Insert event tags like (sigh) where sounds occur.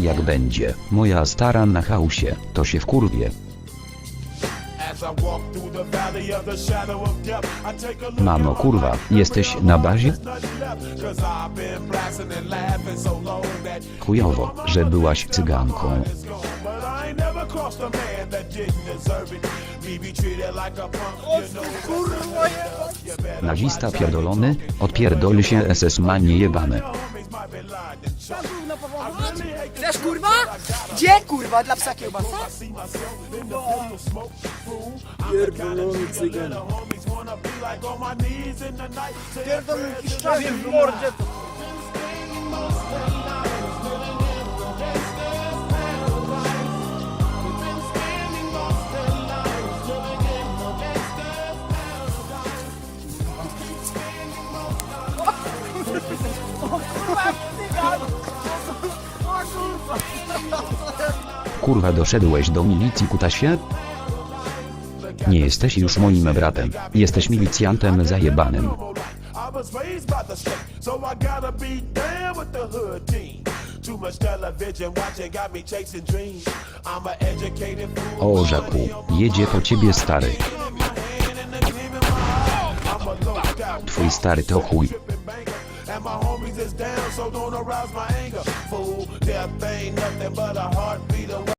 Jak będzie moja stara na chaosie, to się wkurwie. Mamo kurwa, jesteś na bazie? Chujowo, że byłaś cyganką. Nazista pierdolony, odpierdol się SS manie jebane. Chcesz kurwa? Gdzie kurwa dla psa kiełbasa? Pierdolony cygan. Pierdolony kiszczawie w mordzie. (laughs) Kurwa doszedłeś do milicji kutasie? Nie jesteś już moim bratem, jesteś milicjantem zajebanym. O Żaku, jedzie po ciebie stary. Twój stary to chuj. And my homies is down, so don't arouse my anger. Fool, death ain't nothing but a heartbeat away.